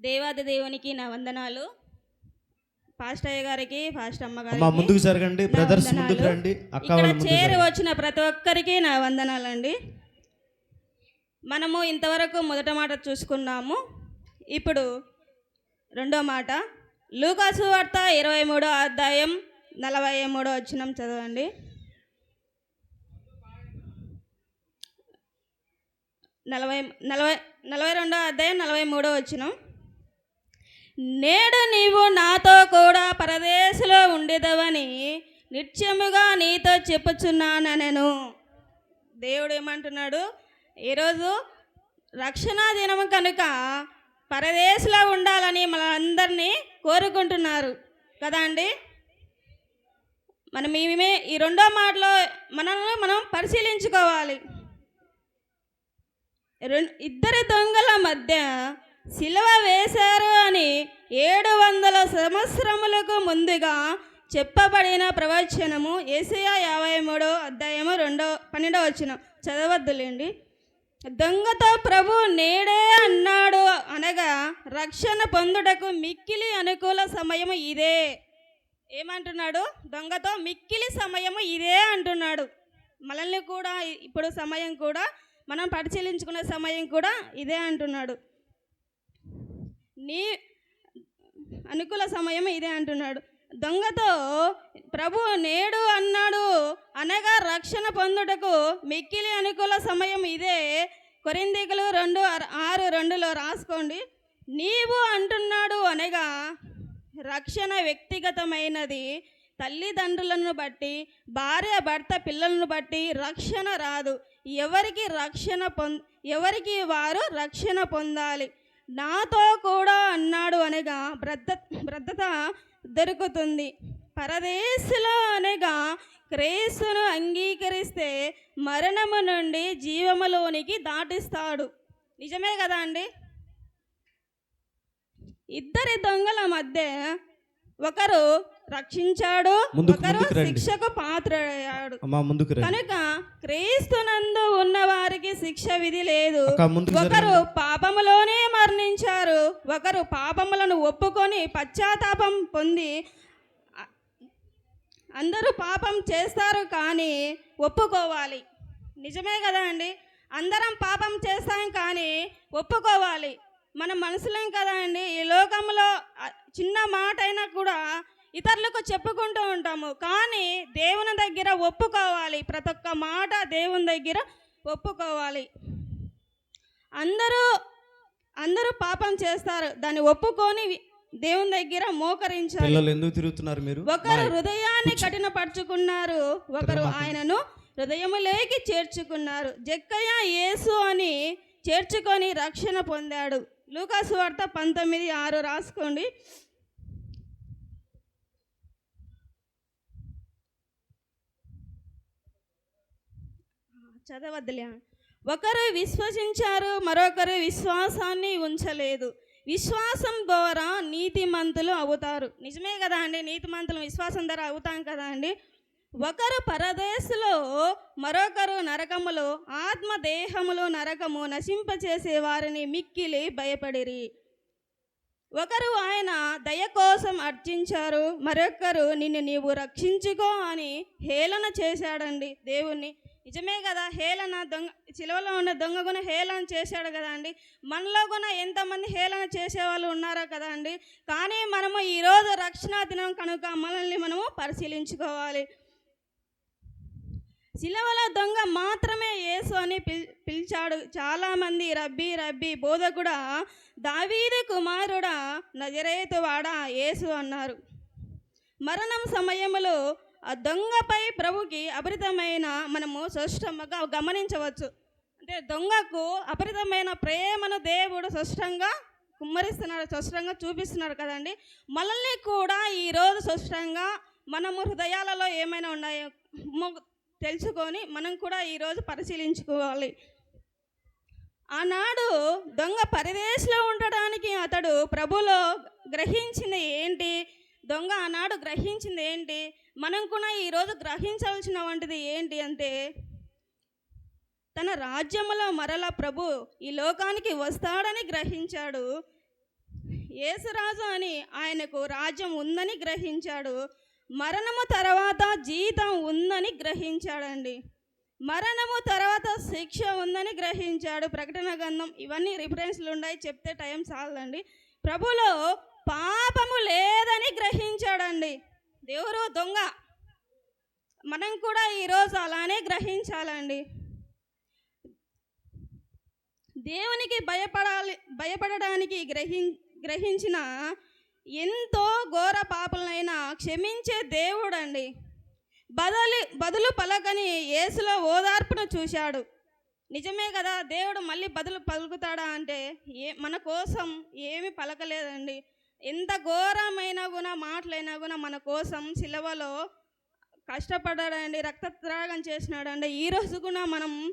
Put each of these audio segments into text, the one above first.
దేవాది దేవునికి నా వందనాలు. పాస్టయ్య గారికి పాస్ట్ అమ్మ అమ్మా గారికి ముందుకు జరగండి. బ్రదర్స్. ముందుకు రండి. ఇక్కడ చేరి. వచ్చిన ప్రతి ఒక్కరికి నా వందనాలండి. మనము ఇంతవరకు మొదట మాట చూసుకున్నాము. ఇప్పుడు రెండో మాట. లూకాసు వార్త ఇరవై మూడో అధ్యాయం నలభై మూడో వచ్చినం చదవండి. నలభై నలభై నలభై రెండో అధ్యాయం నలభై మూడో వచ్చినం నేడు నీవు నాతో కూడా పరదేశంలో ఉండేదవని నిత్యముగా నీతో చెప్పుచున్నాను నేను దేవుడు ఏమంటున్నాడు ఈరోజు రక్షణ దినము కనుక పరదేశంలో ఉండాలని మనందరినీ కోరుకుంటున్నారు. కదా అండి? మనం ఈమె ఈ రెండో మాటలో మనల్ని మనం పరిశీలించుకోవాలి. ఇద్దరి దొంగల మధ్య శిలువ వేశారు అని ఏడు వందల సంవత్సరములకు ముందుగా చెప్పబడిన ప్రవచనము ఏసయా యాభై మూడో అధ్యాయము రెండో పన్నెండో వచ్చిన చదవద్దులేండి. దొంగతో ప్రభు నేడే అన్నాడు అనగా రక్షణ పొందుటకు మిక్కిలి అనుకూల సమయము ఇదే. ఏమంటున్నాడు? దొంగతో మిక్కిలి సమయము ఇదే అంటున్నాడు. మనల్ని కూడా ఇప్పుడు సమయం కూడా మనం పరిశీలించుకునే సమయం కూడా ఇదే అంటున్నాడు. నీ అనుకూల సమయం ఇదే అంటున్నాడు. దొంగతో ప్రభు నేడు అన్నాడు అనగా రక్షణ పొందుటకు మిక్కిలి అనుకూల సమయం ఇదే. కొరిందికలు రెండు ఆరు- రెండులో రాసుకోండి. నీవు అంటున్నాడు అనగా రక్షణ వ్యక్తిగతమైనది. తల్లిదండ్రులను బట్టి భార్య భర్త పిల్లలను బట్టి రక్షణ రాదు. ఎవరికి రక్షణ పొం ఎవరికి వారు రక్షణ పొందాలి? నాతో కూడా అన్నాడు అనగా బ్రద్ద బ్రద్దత దొరుకుతుంది. పరదేశులో అనగా క్రేసును అంగీకరిస్తే మరణము నుండి జీవములోనికి దాటిస్తాడు. నిజమే కదా అండి? ఇద్దరి దొంగల మధ్య ఒకరు రక్షించాడు. ఒకరు. శిక్షకు పాత్రయ్యాడు. అమ్మా ముందుకు రండి. కనుక క్రీస్తునందు ఉన్న వారికి శిక్ష విధి లేదు. ఒకరు పాపములోనే మరణించారు. ఒకరు పాపములను ఒప్పుకొని పశ్చాత్తాపం పొంది అందరూ పాపం చేస్తారు కానీ ఒప్పుకోవాలి. నిజమే కదా అండి? అందరం పాపం చేస్తాం కానీ ఒప్పుకోవాలి. మన మనసులేం కదా అండి? ఈ లోకంలో చిన్న మాట అయినా కూడా ఇతరులకు చెప్పుకుంటూ ఉంటాము. కానీ దేవుని దగ్గర ఒప్పుకోవాలి. ప్రతి ఒక్క మాట దేవుని దగ్గర ఒప్పుకోవాలి. అందరూ అందరూ పాపం చేస్తారు. దాన్ని ఒప్పుకొని దేవుని దగ్గర మోకరించాలి. పిల్లలు ఎందుకు తిరుగుతున్నారు మీరు? ఒకరు హృదయాన్ని కఠినపరుచుకున్నారు. ఒకరు ఆయనను హృదయములేకి చేర్చుకున్నారు. జక్కయ్య యేసు అని చేర్చుకొని రక్షణ పొందాడు. లూకాసు వార్త పంతొమ్మిది ఆరు రాసుకోండి. చదవద్దులే. ఒకరు విశ్వసించారు మరొకరు విశ్వాసాన్ని ఉంచలేదు. విశ్వాసం ద్వారా నీతిమంతులు అవుతారు. నిజమే కదా అండి? నీతిమంతులు విశ్వాసం ద్వారా అవుతాం కదా అండి? ఒకరు పరదేశులో మరొకరు నరకములో ఆత్మ దేహములో నరకము నశింపచేసే వారిని మిక్కిలి భయపడిరి. ఒకరు ఆయన దయ కోసం అర్చించారు మరొకరు నిన్ను నీవు రక్షించుకో అని హేళన చేశాడండి దేవుణ్ణి. నిజమే కదా హేళన దొంగ చిలువలో ఉన్న దొంగ గుణ హేళన చేశాడు కదా అండి. మనలో కూడా ఎంతమంది హేళన చేసేవాళ్ళు ఉన్నారో కదా అండి. కానీ మనము ఈరోజు రక్షణ దినం కనుక మనల్ని మనము పరిశీలించుకోవాలి. శిలవల దొంగ మాత్రమే యేసు అని పిల్ పిలిచాడు. చాలామంది రబ్బీ రబ్బీ బోధకుడా దావీదు కుమారుడా నజరేతువాడా యేసు అన్నారు. మరణం సమయంలో ఆ దొంగపై ప్రభుకి అపరితమైన మనము స్పష్టంగా గమనించవచ్చు. అంటే దొంగకు అపరితమైన ప్రేమను దేవుడు స్పష్టంగా కుమ్మరిస్తున్నాడు స్పష్టంగా చూపిస్తున్నాడు కదండి. మనల్ని కూడా ఈరోజు స్పష్టంగా మనము హృదయాలలో ఏమైనా ఉన్నాయో తెలుసుకొని మనం కూడా ఈరోజు పరిశీలించుకోవాలి. ఆనాడు దొంగ పరదేశంలో ఉండడానికి అతడు ప్రభులో గ్రహించింది ఏంటి? దొంగ ఆనాడు గ్రహించింది ఏంటి? మనం కూడా ఈరోజు గ్రహించాల్సిన వంటిది ఏంటి అంటే తన రాజ్యములో మరల ప్రభు ఈ లోకానికి వస్తాడని గ్రహించాడు. యేసురాజు అని ఆయనకు రాజ్యం ఉందని గ్రహించాడు. మరణము తర్వాత జీతం ఉందని గ్రహించాడండి. మరణము తర్వాత శిక్ష ఉందని గ్రహించాడు. ప్రకటన గంధం ఇవన్నీ రిఫరెన్స్లు ఉన్నాయి. చెప్తే టైం చాలండి. ప్రభులో పాపము లేదని గ్రహించాడండి. దేవుడు దొంగ. మనం కూడా ఈరోజు అలానే గ్రహించాలండి. దేవునికి భయపడాలి భయపడడానికి గ్రహి గ్రహించిన ఎంతో ఘోర పాపలైనా క్షమించే దేవుడండి. బదలి బదులు పలకని యేసులో ఓదార్పును చూశాడు. నిజమే కదా దేవుడు మళ్ళీ బదులు పలుకుతాడా అంటే ఏ మన కోసం ఏమి పలకలేదండి. ఎంత ఘోరమైన కూడా మాటలైనా కూడా మన కోసం సిలవలో కష్టపడ్డాడండి రక్తత్రాగం చేసినాడండి. ఈ కూడా మనం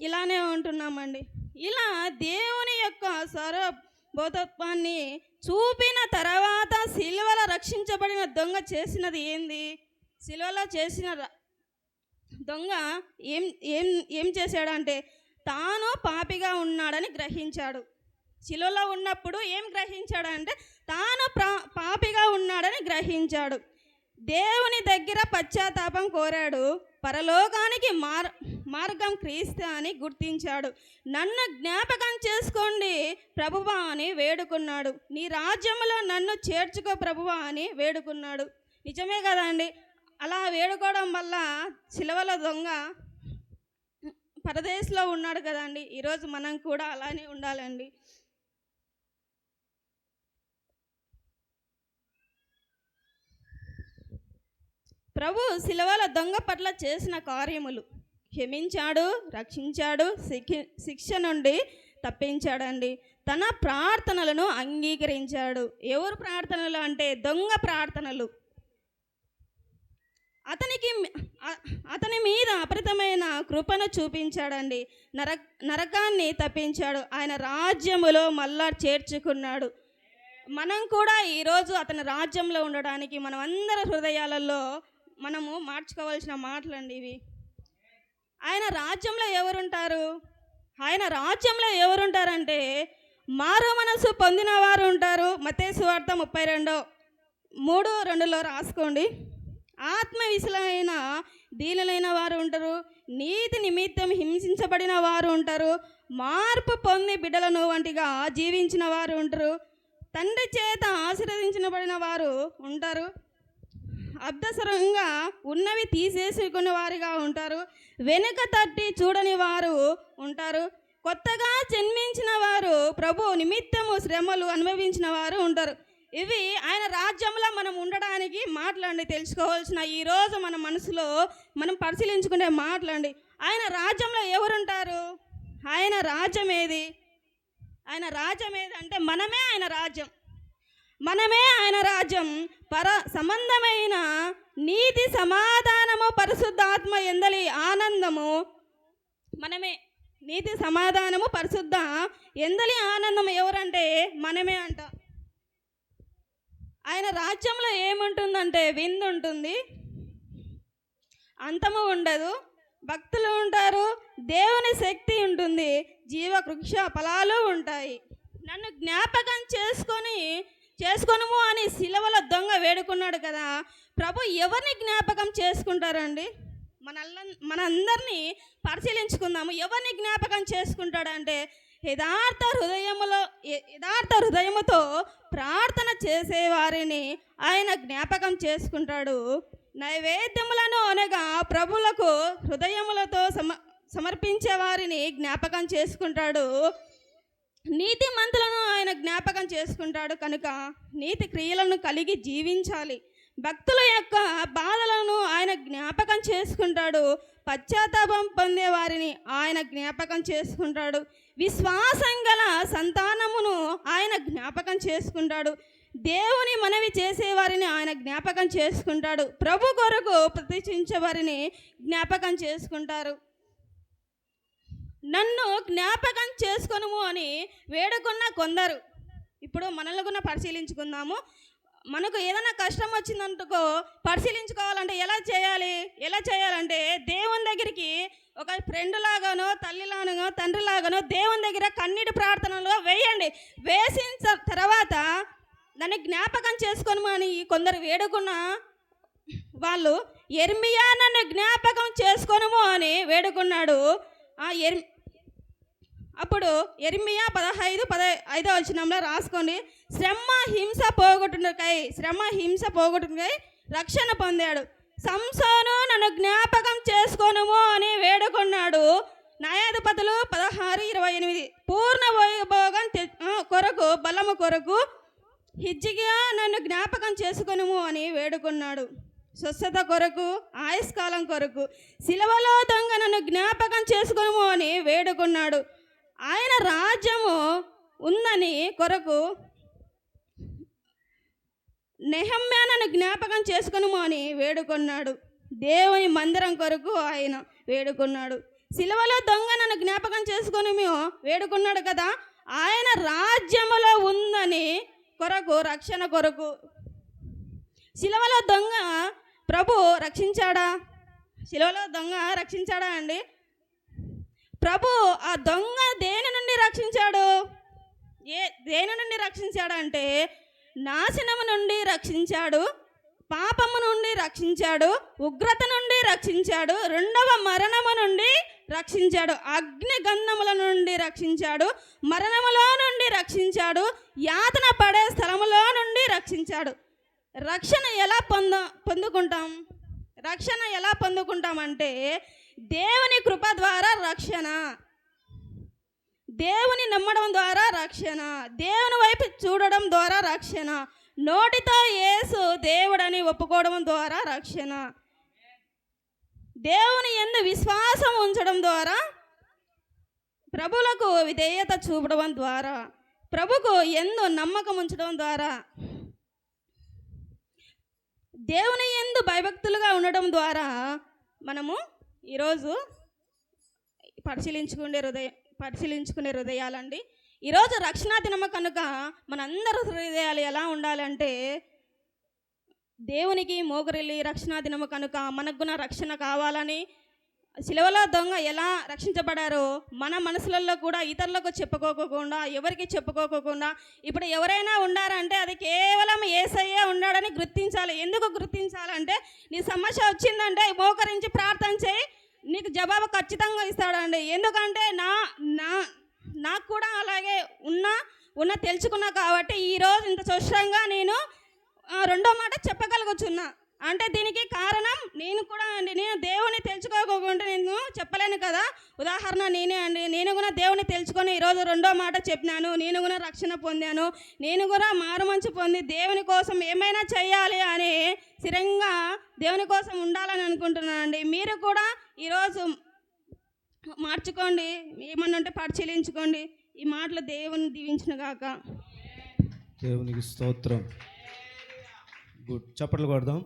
ఇలానే ఉంటున్నామండి. ఇలా దేవుని యొక్క సర్వబోధత్వాన్ని చూపిన తర్వాత సిలువలో రక్షించబడిన దొంగ చేసినది ఏంది? సిలువలో చేసిన ర- దొంగ ఏం ఏం ఏం చేశాడంటే తాను పాపిగా ఉన్నాడని గ్రహించాడు. శిలువలో ఉన్నప్పుడు ఏం గ్రహించాడంటే తాను పాపిగా ఉన్నాడని గ్రహించాడు. దేవుని దగ్గర పశ్చాత్తాపం కోరాడు. పరలోకానికి మార్ మార్గం క్రీస్తు అని గుర్తించాడు. నన్ను జ్ఞాపకం చేసుకోండి ప్రభువా అని వేడుకున్నాడు. నీ రాజ్యంలో నన్ను చేర్చుకో ప్రభువా అని వేడుకున్నాడు. నిజమే కదండి అలా వేడుకోవడం వల్ల సిలవల దొంగ పరదేశంలో ఉన్నాడు కదండి ఈరోజు మనం కూడా అలానే ఉండాలండి. ప్రభు శిలవల దొంగ పట్ల చేసిన కార్యములు. క్షమించాడు రక్షించాడు శిక్ష శిక్ష నుండి తప్పించాడండి. తన ప్రార్థనలను అంగీకరించాడు. ఎవరు ప్రార్థనలు అంటే దొంగ ప్రార్థనలు. అతనికి అతని మీద అపరితమైన కృపను చూపించాడండి. నర నరకాన్ని తప్పించాడు. ఆయన రాజ్యములో మళ్ళా చేర్చుకున్నాడు. మనం కూడా ఈరోజు అతని రాజ్యంలో ఉండడానికి మనం అందరి హృదయాలలో మనము మార్చుకోవాల్సిన మాటలండి ఇవి. ఆయన రాజ్యంలో ఎవరుంటారు? ఆయన రాజ్యంలో ఎవరుంటారంటే మారు మనసు పొందిన వారు ఉంటారు. మతేసు వార్త ముప్పై రెండో మూడు రెండులో రాసుకోండి. ఆత్మవిశలమైన దీనులైన వారు ఉంటారు. నీతి నిమిత్తం హింసించబడిన వారు ఉంటారు. మార్పు పొంది బిడ్డలను వంటిగా జీవించిన వారు ఉంటారు. తండ్రి చేత ఆశీర్వదించబడిన వారు ఉంటారు. అర్ధసరంగా ఉన్నవి తీసేసుకునే వారిగా ఉంటారు. వెనుక తట్టి చూడని వారు ఉంటారు. కొత్తగా జన్మించిన వారు ప్రభు నిమిత్తము శ్రమలు అనుభవించిన వారు ఉంటారు. ఇవి ఆయన రాజ్యంలో మనం ఉండడానికి మాటలండి తెలుసుకోవాల్సిన ఈరోజు మన మనసులో మనం పరిశీలించుకునే మాటలండి ఆయన రాజ్యంలో ఎవరుంటారు? ఆయన రాజ్యం ఏది? ఆయన రాజ్యం ఏది అంటే మనమే ఆయన రాజ్యం. మనమే ఆయన రాజ్యం పర సంబంధమైన నీతి సమాధానము పరిశుద్ధాత్మ ఎందలి ఆనందము. మనమే నీతి సమాధానము పరిశుద్ధ ఎందలి ఆనందం ఎవరంటే మనమే అంట. ఆయన రాజ్యంలో ఏముంటుందంటే విందు ఉంటుంది అంతము ఉండదు భక్తులు ఉంటారు దేవుని శక్తి ఉంటుంది జీవ వృక్ష ఫలాలు ఉంటాయి. నన్ను జ్ఞాపకం చేసు చేసుకొనుము అని సిలవల దొంగ వేడుకున్నాడు కదా. ప్రభు ఎవరిని జ్ఞాపకం చేసుకుంటారండి? మనల్ల మనందరినీ పరిశీలించుకుందాము. ఎవరిని జ్ఞాపకం చేసుకుంటాడంటే యథార్థ హృదయములో యథార్థ హృదయముతో ప్రార్థన చేసేవారిని ఆయన జ్ఞాపకం చేసుకుంటాడు. నైవేద్యములను అనగా ప్రభులకు హృదయములతో సమ సమర్పించే వారిని జ్ఞాపకం చేసుకుంటాడు. నీతి మంతులను ఆయన జ్ఞాపకం చేసుకుంటాడు కనుక నీతి క్రియలను కలిగి జీవించాలి. భక్తుల యొక్క బాధలను ఆయన జ్ఞాపకం చేసుకుంటాడు. పశ్చాత్తాపం పొందే వారిని ఆయన జ్ఞాపకం చేసుకుంటాడు. విశ్వాసం గల సంతానమును ఆయన జ్ఞాపకం చేసుకుంటాడు. దేవుని మనవి చేసేవారిని ఆయన జ్ఞాపకం చేసుకుంటాడు. ప్రభు కొరకు ప్రతిష్ఠించేవారిని జ్ఞాపకం చేసుకుంటారు. నన్ను జ్ఞాపకం చేసుకొనుము అని వేడుకున్న కొందరు. ఇప్పుడు మనల్ని కూడా పరిశీలించుకుందాము. మనకు ఏదైనా కష్టం వచ్చిందనుకో పరిశీలించుకోవాలంటే ఎలా చేయాలి? ఎలా చేయాలంటే దేవుని దగ్గరికి ఒక ఫ్రెండ్ లాగానో తల్లిలాగానో తండ్రి లాగానో దేవుని దగ్గర కన్నీటి ప్రార్థనలో వేయండి. వేసిన తర్వాత నన్ను జ్ఞాపకం చేసుకొని అని కొందరు వేడుకున్న వాళ్ళు ఎర్మియా నన్ను జ్ఞాపకం చేసుకొనుము అని వేడుకున్నాడు. ఆ ఎర్ అప్పుడు ఎర్మియా పదహైదు పద ఐదో వచనంలో రాసుకోండి. శ్రమ హింస పోగొట్టుకై శ్రమ హింస పోగొట్టుకై రక్షణ పొందాడు. సంసోను నన్ను జ్ఞాపకం చేసుకోనుము అని వేడుకున్నాడు. న్యాయాధిపతులు పదహారు ఇరవై ఎనిమిది. పూర్ణ వైభోగం తె- కొరకు బలము కొరకు హిజ్జిగా నన్ను జ్ఞాపకం చేసుకొనుము అని వేడుకున్నాడు. స్వస్థత కొరకు ఆయుష్కాలం కొరకు శిలవలో దొంగ నన్ను జ్ఞాపకం చేసుకొనుము అని వేడుకున్నాడు. ఆయన రాజ్యము ఉందని కొరకు నెహమ్యా నన్ను జ్ఞాపకం చేసుకునుము అని వేడుకున్నాడు. దేవుని మందిరం కొరకు ఆయన వేడుకున్నాడు. శిలవలో దొంగ నన్ను జ్ఞాపకం చేసుకొని వేడుకున్నాడు కదా ఆయన రాజ్యములో ఉందని కొరకు రక్షణ కొరకు. సిలువలో దొంగ ప్రభు రక్షించాడా? సిలువలో దొంగ రక్షించాడా అండి? ప్రభు ఆ దొంగ దేని నుండి రక్షించాడు? ఏ దేని నుండి రక్షించాడు అంటే నాశనము నుండి రక్షించాడు పాపము నుండి రక్షించాడు ఉగ్రత నుండి రక్షించాడు రెండవ మరణము నుండి రక్షించాడు అగ్ని గంధముల నుండి రక్షించాడు మరణములో నుండి రక్షించాడు యాతన పడే స్థలములో నుండి రక్షించాడు. రక్షణ ఎలా పొంద పొందుకుంటాం? రక్షణ ఎలా పొందుకుంటామంటే దేవుని కృప ద్వారా రక్షణ. దేవుని నమ్మడం ద్వారా రక్షణ. దేవుని వైపు చూడడం ద్వారా రక్షణ. నోటితో యేసు దేవుడని ఒప్పుకోవడం ద్వారా రక్షణ. దేవుని ఎందు విశ్వాసం ఉంచడం ద్వారా ప్రభులకు విధేయత చూపడం ద్వారా ప్రభుకు ఎందు నమ్మకం ఉంచడం ద్వారా దేవుని ఎందు భయభక్తులుగా ఉండడం ద్వారా మనము ఈరోజు పరిశీలించుకునే హృదయ పరిశీలించుకునే హృదయాలండి. ఈరోజు రక్షణ దినమ కనుక మనందరి హృదయాలు ఎలా ఉండాలంటే దేవునికి మోగరిల్లి రక్షణ దినము కనుక మనకు గుణ రక్షణ కావాలని శిలవలో దొంగ ఎలా రక్షించబడారో మన మనసులలో కూడా ఇతరులకు చెప్పుకోకుండా ఎవరికి చెప్పుకోకుండా ఇప్పుడు ఎవరైనా ఉండారంటే అది కే ఉన్నాడని గుర్తించాలి. ఎందుకు గుర్తించాలంటే నీ సమస్య వచ్చిందంటే మోకరించి ప్రార్థన చేయి. నీకు జవాబు ఖచ్చితంగా ఇస్తాడండి. ఎందుకంటే నా నా నాకు కూడా అలాగే ఉన్నా ఉన్న తెలుసుకున్నా కాబట్టి ఈరోజు ఇంత స్పష్టంగా నేను రెండో మాట చెప్పగలుగుతున్నా. అంటే దీనికి కారణం నేను కూడా అండి. నేను దేవుని తెలుసుకోకుండా నేను చెప్పలేను కదా. ఉదాహరణ నేనే అండి. నేను కూడా దేవుని తెలుసుకొని ఈరోజు రెండో మాట చెప్పినాను. నేను కూడా రక్షణ పొందాను. నేను కూడా మారుమంచు పొంది దేవుని కోసం ఏమైనా చేయాలి అని స్థిరంగా దేవుని కోసం ఉండాలని అనుకుంటున్నాను అండి. మీరు కూడా ఈరోజు మార్చుకోండి. ఏమన్నా ఉంటే పరిశీలించుకోండి. ఈ మాటలు దేవుని దీవించిన గాక. దేవునికి స్తోత్రం. గుడ్. చప్పట్లు కొడదాం.